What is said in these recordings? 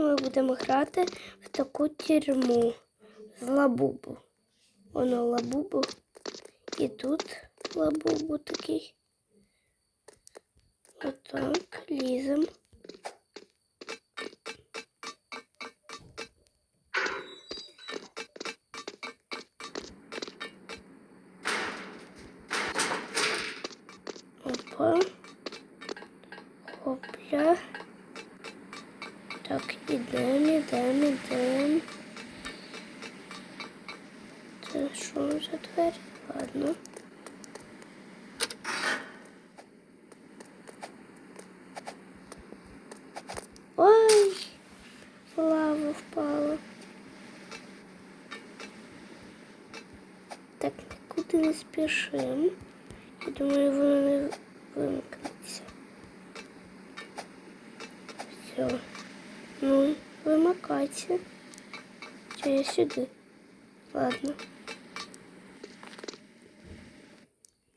Ми будемо грати в таку тюрму з лабубу. Воно лабубу. І тут лабубу такий. Отак, лізем. Так, ідемо, ідемо, ідемо. Це що за двері? Ладно. Ой, в лаву впала. Так, нікуди не спішимо. Я думаю, воно не вимкнеться. Все. Ну, вимикайте. Чи я сюди? Ладно.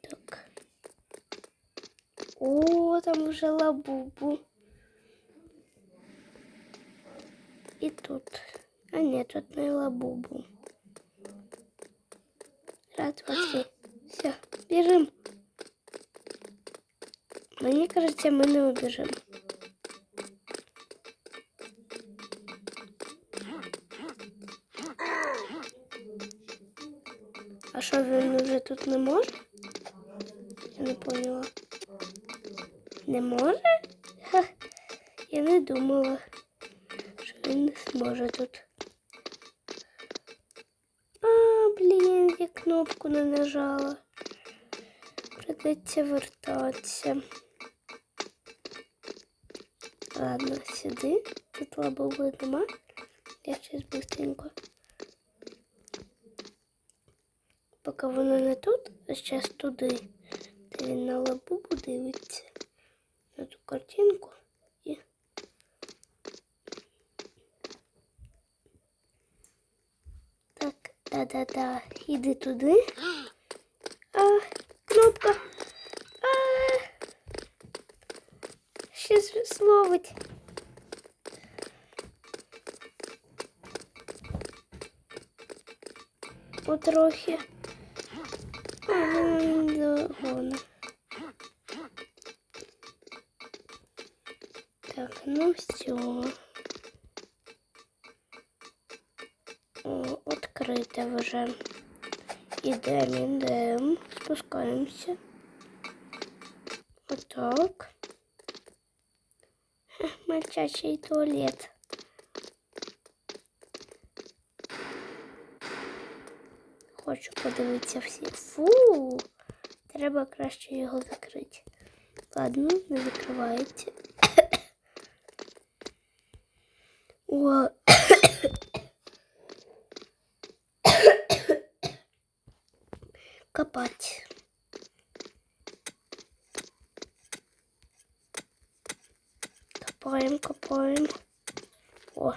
Так. О, там вже лабубу. І тут. А ні, тут не лабубу. Раз, два, три. Все, біжим. Мені кажеться, ми не убіжимо. Що він вже тут не може? Я не поняла. Не може? Ха, я не думала, що він не зможе тут. А, блін, я кнопку не нажала. Придеться вертатися. Ладно, сюди. Тут лабови нема. Я щас быстренько. Поки воно не тут, а зараз туди. Де він на лабубу дивиться. На ту картинку. І... Так, да-да-да. Іди туди. А, кнопка. А, щас словить. Потрохи. Загони. Так, ну все. О, відкрите вже. Ідемо, ідемо. Спускаємося. Отак. Хе, Мальчачий туалет. Хочу подивитися всі. Фу, треба краще його закрити. Ладно, не закривається. О. Копать. Копаємо, копаємо. О,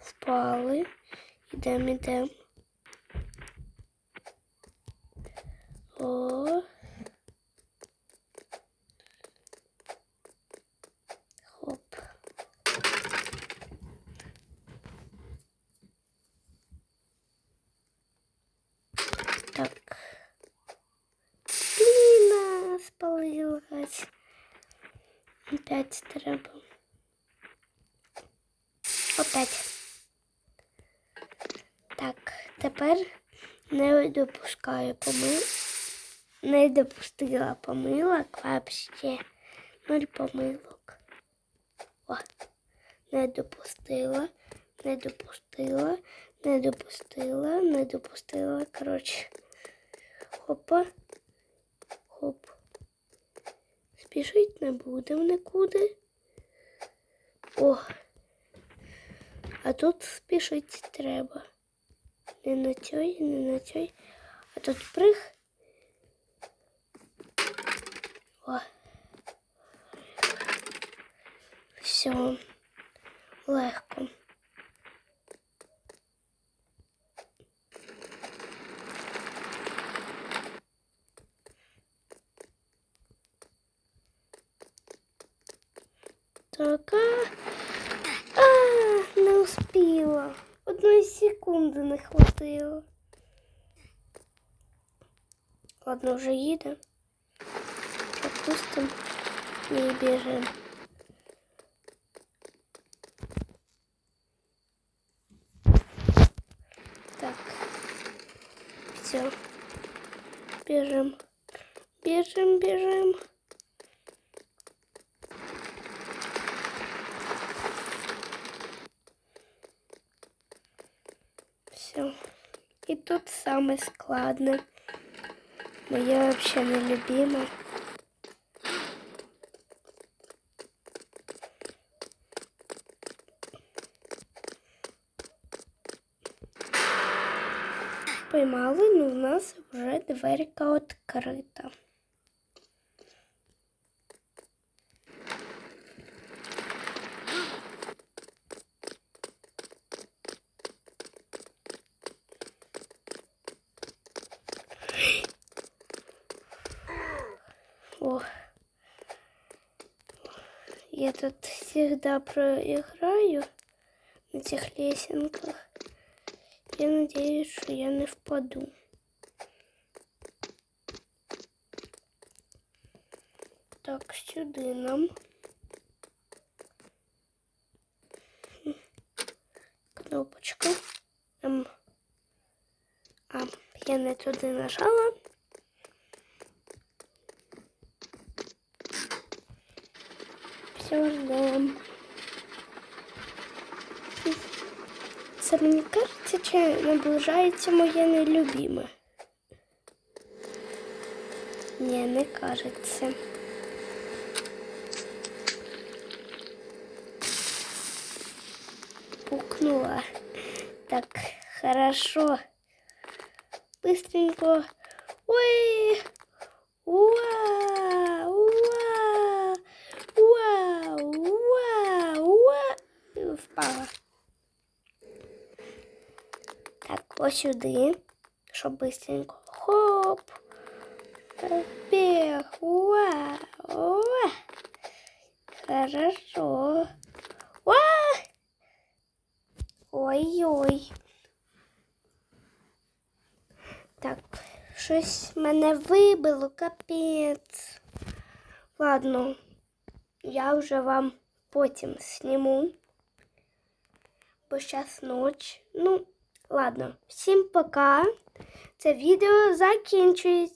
впали. Ідемо, ідемо. О. Хоп. Так. Блін, спалилась. Опять треба. Опять. Так, тепер не допускаю помил. Не допустила помилок вообще. Нуль помилок. О, не допустила, не допустила, не допустила, не допустила. Коротше. Хопа. Хоп. Спішить не будемо нікуди. О. А тут спішити треба. Не на цій, не на цій. А тут прих. Все. Легко. Так, а... а хотіла. Одної секунди не хватило. Ладно, вже їде. Пропустим і біжимо. Так. Все. Бежим. Бежим, бежим. Все. И тут самое складное. Моя вообще нелюбимая. Поймали, ну у нас вже дверка відкрита. О. Я тут всегда проиграю на этих лесенках. Я надеюсь, что я не впаду. Так, сюди нам. Кнопочка. Ем. А, я не туди нажала. Все, ждем. Це мені кажеться, чи наближається моє нелюбіме? Ні, не кажеться. Пукнула. Так, хорошо. Быстренько. Ой! ось сюди, щоб быстренько. Хоп. Бег. Уа. Уа. Хорошо. Уа. Ой-ой. Так, щось мене вибило, капець. Ладно, я вже вам потім сніму. Бо зараз ніч. Ну, ладно, всім пока. Це відео закінчується.